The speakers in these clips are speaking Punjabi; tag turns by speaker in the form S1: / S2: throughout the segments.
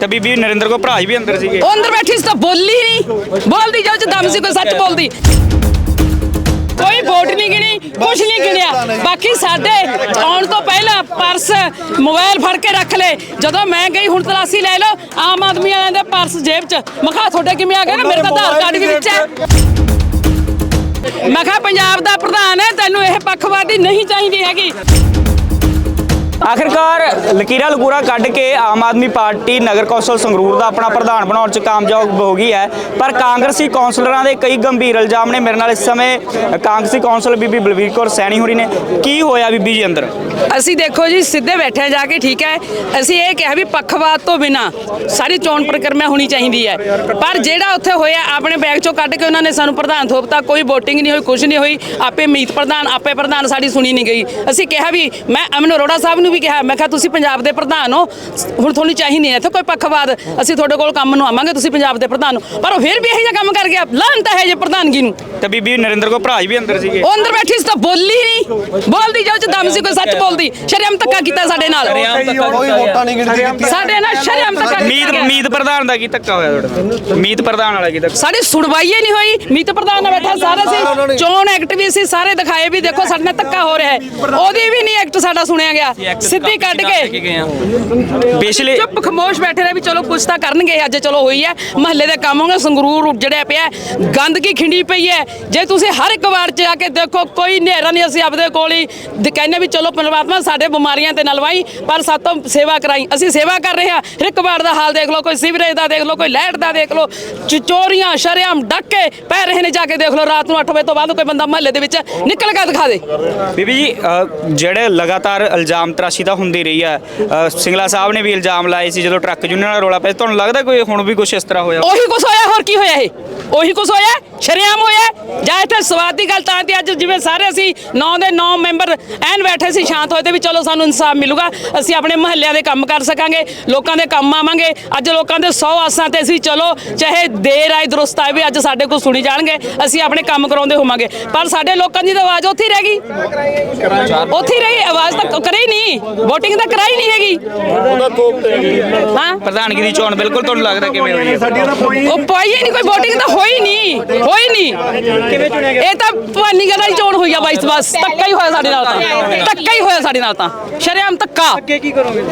S1: ਤੇ ਬੀਬੀ ਨਰਿੰਦਰ ਕੋ ਭਰਾ ਵੀ ਅੰਦਰ ਸੀਗੇ।
S2: ਉਹ ਅੰਦਰ ਬੈਠੀ ਸੀ ਤਾਂ ਬੋਲੀ ਨਹੀਂ। ਬੋਲਦੀ ਜੋ ਚ ਦਮ ਸੀ ਕੋਈ ਸੱਚ ਬੋਲਦੀ। ਕੋਈ ਵੋਟ ਨਹੀਂ ਗਿਣੀ, ਕੁਛ ਨਹੀਂ ਗਿਣਿਆ। ਬਾਕੀ ਸਾਡੇ ਆਉਣ ਤੋਂ ਪਹਿਲਾਂ ਪਰਸ ਮੋਬਾਈਲ ਫੜ ਕੇ ਰੱਖ ਲੈ ਜਦੋਂ ਮੈਂ ਗਈ, ਹੁਣ ਤਲਾਸੀ ਲੈ ਲਓ। ਆਮ ਆਦਮੀ ਵਾਲਿਆਂ ਦੇ ਪਰਸ ਜੇਬ 'ਚ। ਮਖਾ ਤੁਹਾਡੇ ਕਿਵੇਂ ਆ ਗਏ ਨਾ? ਮੇਰੇ ਤਾਂ ਆਧਾਰ ਕਾਰਡ ਵੀ ਵਿੱਚ ਹੈ। ਮੈਂ ਕਿਹਾ, ਪੰਜਾਬ ਦਾ ਪ੍ਰਧਾਨ ਹੈ, ਤੈਨੂੰ ਇਹ ਪੱਖਵਾਦੀ ਨਹੀਂ ਚਾਹੀਦੀ ਹੈਗੀ।
S1: ਆਖਿਰਕਾਰ ਲਕੀਰਾ ਲਕੂਰਾ ਕੱਢ ਕੇ ਆਮ ਆਦਮੀ ਪਾਰਟੀ ਨਗਰ ਕੌਂਸਲ ਸੰਗਰੂਰ ਦਾ ਆਪਣਾ ਪ੍ਰਧਾਨ ਬਣਾਉਣ 'ਚ ਕਾਮਯਾਬ ਹੋ ਗਈ ਹੈ। ਪਰ ਕਾਂਗਰਸੀ ਕੌਂਸਲਰਾਂ ਦੇ ਕਈ ਗੰਭੀਰ ਇਲਜ਼ਾਮ ਨੇ ਮੇਰੇ ਨਾਲ ਇਸ ਸਮੇਂ ਕਾਂਗਰਸੀ ਕੌਂਸਲ ਬੀਬੀ ਬਲਵੀਰ ਕੌਰ ਸੈਣੀ ਹੋਰੀ ਨੇ। ਕੀ ਹੋਇਆ ਬੀਬੀ ਜੀ ਅੰਦਰ?
S2: ਅਸੀਂ ਦੇਖੋ ਜੀ ਸਿੱਧੇ ਬੈਠੇ ਹਾਂ ਜਾ ਕੇ ਠੀਕ ਹੈ। ਅਸੀਂ ਇਹ ਕਿਹਾ ਵੀ ਪੱਖਵਾਦ ਤੋਂ ਬਿਨਾ ਸਾਰੀ ਚੋਣ ਪ੍ਰਕਿਰਿਆ ਹੋਣੀ ਚਾਹੀਦੀ ਹੈ। ਪਰ ਜਿਹੜਾ ਉੱਥੇ ਹੋਇਆ ਆਪਣੇ ਬੈਗ ਚੋਂ ਕੱਢ ਕੇ ਉਹਨਾਂ ਨੇ ਸਾਨੂੰ ਪ੍ਰਧਾਨ ਥੋਪਤਾ ਕੋਈ VOTING ਨਹੀਂ ਹੋਈ ਕੁਝ ਨਹੀਂ ਹੋਈ। ਆਪੇ ਮੀਤ ਪ੍ਰਧਾਨ ਆਪੇ ਪ੍ਰਧਾਨ ਸਾਡੀ ਸੁਣੀ ਨਹੀਂ ਗਈ। ਅਸੀਂ ਕਿਹਾ ਵੀ ਮੈਂ ਅਮਨ ਅਰੋੜਾ ਸਾਹਿਬ ਨੂੰ ਵੀ ਕਿਹਾ ਮੈਂ ਕਿਹਾ ਤੁਸੀਂ ਪੰਜਾਬ ਦੇ ਪ੍ਰਧਾਨ ਹੋ ਹੁਣ ਤੁਹਾਨੂੰ ਚਾਹੀ ਨਹੀਂ ਇੱਥੇ ਕੋਈ ਪੱਖਵਾਦ। ਅਸੀਂ ਤੁਹਾਡੇ ਕੋਲ ਕੰਮ ਨੂੰ ਆਵਾਂਗੇ ਤੁਸੀਂ ਪੰਜਾਬ ਦੇ ਪ੍ਰਧਾਨ ਹੋ। ਪਰ ਉਹ ਫਿਰ ਵੀ ਇਹੋ ਜਿਹਾ ਕੰਮ ਕਰ ਗਿਆ। ਲਾਂਤਾ ਹੈ ਜੇ ਪ੍ਰਧਾਨਗੀ ਨੂੰ।
S1: ਤੇ ਬੀਬੀ ਨਰਿੰਦਰ ਕੋ ਭਰਾ ਵੀ ਅੰਦਰ ਸੀਗੇ।
S2: ਉਹ ਅੰਦਰ ਬੈਠੀ ਸੀ ਤਾਂ ਬੋਲੀ ਨਹੀਂ। ਬੋਲਦੀ ਜੋ ਚ ਦਮ ਸੀ ਕੋਈ ਸੱਚ ਬੋਲਦੀ ਸ਼ਰਮ ਧੱਕਾ ਕੀਤਾ ਸਾਡੇ ਨਾਲ।
S3: ਕੋਈ ਵੋਟਾਂ ਨਹੀਂ ਗਿਣਤੀ ਕੀਤੀ।
S2: ਸਾਡੇ ਨਾਲ ਸ਼ਰਮ ਧੱਕਾ
S1: ਮੀਤ। ਮੀਤ ਪ੍ਰਧਾਨ ਦਾ ਕੀ ਧੱਕਾ ਹੋਇਆ ਤੁਹਾਡੇ ਨਾਲ? ਮੀਤ ਪ੍ਰਧਾਨ ਵਾਲਾ ਕੀ ਧੱਕਾ?
S2: ਸਾਡੀ ਸੁਣਵਾਈ ਹੀ ਨਹੀਂ ਹੋਈ। ਮੀਤ ਪ੍ਰਧਾਨ ਨਾਲ ਬੈਠਾ ਸਾਰੇ ਸੀ ਚੋਣ ਐਕਟ ਵੀ ਸੀ ਸਾਰੇ ਦਿਖਾਏ ਵੀ ਦੇਖੋ ਸਾਡੇ ਨਾਲ ਧੱਕਾ ਹੋ ਰਿਹਾ ਹੈ। ਉਹਦੀ ਵੀ ਨਹੀਂ ਐਕਟ ਸਾਡਾ ਸੁਣਿਆ ਗਿਆ। ਸਿੱਧੀ ਕੱਢ ਕੇ
S1: ਪਿਛਲੇ
S2: ਚੁੱਪ ਖਮੋਸ਼ ਬੈਠੇ ਰਹੇ ਵੀ ਚਲੋ ਕੁਛ ਤਾਂ ਕਰਨਗੇ ਅੱਜ ਚਲੋ ਹੋਈ ਹੈ। ਮਹੱਲੇ ਦੇ ਕੰਮ ਹੋਣਗੇ ਸੰਗਰੂਰ ਜੜਿਆ ਪਿਆ ਹੈ, ਗੰਦਗੀ ਖਿੰਡੀ ਪਈ ਹੈ। ਜੇ ਤੁਸੀਂ ਹਰ ਇੱਕ ਵਾਰ ਜਾ ਕੇ ਦੇਖੋ ਕੋਈ ਨੇਰਾ ਨਹੀਂ ਅਸੀਂ ਆਪਦੇ ਕੋਲ ਹੀ। ਦ- ਕਹਿੰਦੇ ਵੀ ਚਲੋ ਪਰਮਾਤਮਾ ਸਾਡੇ ਬਿਮਾਰੀਆਂ ਤੇ ਨਲਵਾਈ ਪਰ ਸਾਤੋਂ ਸੇਵਾ ਕਰਾਈ। ਅਸੀਂ ਸੇਵਾ ਕਰ ਰਹੇ ਹਾਂ। ਹਰ ਇੱਕ ਵਾਰ ਦਾ ਹਾਲ ਦੇਖ ਲਓ ਕੋਈ ਸੀਵਰੇਜ ਦਾ ਦੇਖ ਲਓ ਕੋਈ ਲਾਈਟ ਦਾ ਦੇਖ ਲਓ ਚੋਰੀਆਂ ਸ਼ਰੇਆਮ ਡੱਕੇ ਪੈ ਰਹੇ ਨੇ ਜਾ ਕੇ ਦੇਖ ਲਓ ਰਾਤ ਨੂੰ 8 ਵਜੇ ਤੋਂ ਬਾਅਦ ਕੋਈ ਬੰਦਾ ਮਹੱਲੇ ਦੇ ਵਿੱਚ ਨਿਕਲ ਕੇ ਦਿਖਾ ਦੇ।
S1: ਬੀਬੀ ਜੀ ਜਿਹੜੇ ਲਗਾਤਾਰ ਇਲਜ਼ਾਮ ਤਰਾਸ਼ੀ ਤਾਂ ਹੁੰਦੀ ਰਹੀ ਹੈ ਸਿੰਗਲਾ ਸਾਹਿਬ ਨੇ ਵੀ ਇਲਜ਼ਾਮ ਲਾਏ ਸੀ ਜਦੋਂ ਟਰੱਕ ਯੂਨੀਅਨ ਨਾਲ ਰੋਲਾ ਪਿਆ। ਤੁਹਾਨੂੰ ਲੱਗਦਾ ਕੋਈ ਹੁਣ ਵੀ ਕੁਝ ਇਸ ਤਰ੍ਹਾਂ ਹੋਇਆ?
S2: ਉਹੀ ਕੁਛ ਹੋਇਆ ਹੋਰ ਕੀ ਹੋਇਆ ਇਹ? ਉਹੀ ਕੁਛ ਹੋਇਆ ਸ਼ਰਿਆਮ ਹੋਇਆ ਜਾਂ ਇੱਥੇ ਸਵਾਦ ਦੀ ਗੱਲ ਤਾਂ ਤੇ ਅੱਜ ਜਿਵੇਂ ਸਾਰੇ ਅਸੀਂ 9 ਦੇ 9 ਮੈਂਬਰ ਐਨ ਬੈਠੇ ਸੀ ਸ਼ਾਂਤ ਹੋਏ ਤੇ ਵੀ ਚਲੋ ਸਾਨੂੰ ਇਨਸਾਫ ਮਿਲੂਗਾ ਅਸੀਂ ਆਪਣੇ ਮਹੱਲਿਆਂ ਦੇ ਕੰਮ ਕਰ ਸਕਾਂਗੇ ਲੋਕਾਂ ਦੇ ਕੰਮ ਆਵਾਂਗੇ ਅੱਜ ਲੋਕਾਂ ਦੇ 100 ਆਸਾਂ ਤੇ ਅਸੀਂ ਚਲੋ ਚਾਹੇ ਦੇਰ ਆਏ ਦਰੁਸਤ ਆਏ ਵੀ ਅੱਜ ਸਾਡੇ ਕੋਲ ਸੁਣੀ ਜਾਣਗੇ ਅਸੀਂ ਆਪਣੇ ਕੰਮ ਕਰਾਉਂਦੇ ਹੋਵਾਂਗੇ ਪਰ ਸਾਡੇ ਲੋਕਾਂ ਦੀ ਤਾਂ ਆਵਾਜ਼ ਉੱਥੇ ਹੀ ਰਹਿ ਗਈ। ਉੱਥੇ ਹੀ ਰਹੀ ਆਵਾਜ਼ ਤਾਂ ਕਰੀ ਨਹੀਂ VOTING ਤਾਂ ਕਰਾਈ ਨਹੀਂ ਹੈਗੀ। ਹਾਂ?
S1: ਪ੍ਰਧਾਨਗੀ ਦੀ ਚੋਣ ਬਿਲਕੁਲ ਤੁਹਾਨੂੰ ਲੱਗਦਾ ਕਿਵੇਂ ਹੋਈ ਹੈ?
S2: ਉਹ ਪਾਈ ਨਹੀਂ ਕੋਈ VOTING ਤਾਂ ਹੋਈ ਨਹੀਂ ਹੋਈ ਨਹੀਂ। ਕਿਵੇਂ ਚੁਣਿਆ ਗਿਆ? ਇਹ ਤਾਂ ਭਵਾਨੀ ਗਲਾ ਹੀ ਚੋਣ ਹੋਈ ਆ ਬਾਈ ਬਸ ਧੱਕਾ ਹੀ ਹੋਇਆ ਸਾਡੇ ਨਾਲ ਤਾਂ। ਧੱਕਾ ਹੀ ਹੋਇਆ। ਸਾਡੇ ਨਾਲ ਤਾਂ। ਸ਼ਰੇਆਮ ਧੱਕਾ। ਅੱਗੇ ਕੀ ਕਰੋਗੇ?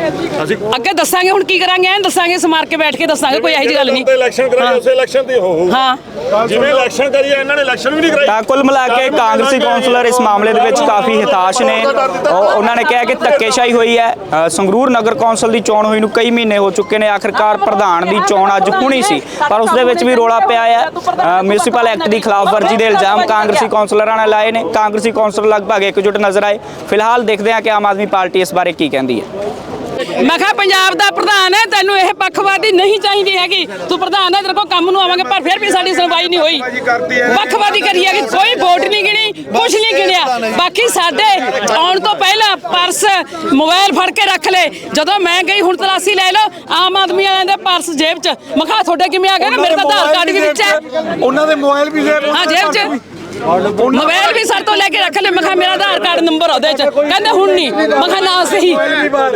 S2: ਅੱਗੇ ਦੱਸਾਂਗੇ ਹੁਣ ਕੀ ਕਰਾਂਗੇ? ਐਂ ਦੱਸਾਂਗੇ ਸਮਾਰ ਕੇ ਬੈਠ ਕੇ ਦੱਸਾਂਗੇ ਕੋਈ ਇਹੋ ਜਿਹੀ ਗੱਲ ਨਹੀਂ।
S4: ਇਲੈਕਸ਼ਨ ਕਰਾਈ ਉਸੇ ਇਲੈਕਸ਼ਨ ਦੀ ਹੋ
S2: ਹਾਂ।
S4: ਜਿਵੇਂ ਇਲੈਕਸ਼ਨ ਕਰੀ ਇਹਨਾਂ ਨੇ ਇਲੈਕਸ਼ਨ ਵੀ ਨਹੀਂ ਕਰਾਈ।
S1: ਤਾਂ ਕੁੱਲ ਮਿਲਾ ਕੇ ਕਾਂਗਰਸੀ ਕੌਂਸਲਰ ਇਸ ਮਾਮਲੇ ਦੇ ਵਿੱਚ ਕਾਫੀ ਹਤਾਸ਼ ਨੇ। ਉਹ- ਉਹਨਾਂ ਨੇ ਕਿਹਾ ਕਿ ਧੱਕੇਸ਼ਾਹੀ ਹੋਈ ਹੈ। ਸੰਗਰੂਰ ਨਗਰ ਕੌਂਸਲ ਦੀ ਚੋਣ ਹੋਈ ਨੂੰ ਕਈ ਮਹੀਨੇ ਹੋ ਚੁੱਕੇ ਨੇ। ਆਖਰਕਾਰ ਪ੍ਰਧਾਨ ਦੀ ਚੋਣ ਅੱਜ ਹੋਣੀ ਸੀ। ਪਰ ਉਸ ਦੇ ਵਿੱਚ ਵੀ ਰੋਲਾ ਪਿਆ ਹੈ। ਮਿਊਨਿਸਪਲ ਐਕਟ ਦੀ ਖਿਲਾਫਵਰਜੀ ਦੇ ਇਲਜ਼ਾਮ ਕਾਂਗਰਸੀ ਕੌਂਸਲਰਾਂ ਨੇ ਲਾਏ ਨੇ। ਕਾਂਗਰਸੀ ਕੌਂਸਲਰ ਲਗਭਗ ਇਕਜੁੱਟ ਨਜ਼ਰ ਆਏ। ਫਿਲਹਾਲ ਦੇਖਦੇ ਹਾਂ ਕਿ ਆਮ ਆਦਮੀ ਪਾਰਟੀ ਇਸ ਬਾਰੇ ਕੀ ਕਹਿੰਦੀ ਹੈ।
S2: ਮੈਂ ਕਿਹਾ ਪੰਜਾਬ ਦਾ ਪ੍ਰਧਾਨ ਹੈ ਤੈਨੂੰ ਇਹ ਪੱਖਵਾਦੀ ਨਹੀਂ ਚਾਹੀਦੀ ਹੈਗੀ। ਤੂੰ ਪ੍ਰਧਾਨ ਹੈ ਤੇਰੇ ਕੋਲ ਕੰਮ ਨੂੰ ਆਵਾਂਗੇ ਪਰ ਫਿਰ ਵੀ ਸਾਡੀ ਸੁਣਵਾਈ ਨਹੀਂ ਹੋਈ। ਪੱਖਵਾਦੀ ਕਰੀ ਹੈਗੀ ਕੋਈ ਵੋਟ ਨਹੀਂ ਬਾਕੀ ਸਾਡੇ ਆਉਣ ਤੋਂ ਪਹਿਲਾਂ ਪਰਸ ਮੋਬਾਈਲ ਫੜ ਕੇ ਰੱਖ ਲੈ। ਜਦੋਂ ਮੈਂ ਗਈ ਹੁਣ ਤਲਾਸੀ ਲੈ ਲਓ। ਆਮ ਆਦਮੀ ਵਾਲਿਆਂ ਦੇ ਪਰਸ ਜੇਬ 'ਚ। ਮਖਾ ਤੁਹਾਡੇ ਕਿਵੇਂ ਆ ਗਏ? ਨਾ ਮੇਰੇ ਤਾਂ ਆਧਾਰ ਕਾਰਡ ਵੀ ਵਿੱਚ ਹੈ।
S3: ਉਹਨਾਂ ਦੇ ਮੋਬਾਈਲ ਵੀ ਜੇਬ
S2: ਹਾਂ ਜੇਬ 'ਚ। ਮੋਬਾਈਲ ਵੀ ਸਰ ਤੋਂ ਲੈ ਕੇ ਰੱਖ ਲੈ। ਮੈਂ ਕਿਹਾ ਮੇਰਾ ਆਧਾਰ ਕਾਰਡ ਨੰਬਰ ਉਹਦੇ 'ਚ। ਕਹਿੰਦੇ ਹੁਣ ਨਹੀਂ। ਮੈਂ ਕਿਹਾ ਨਾ ਸਹੀ।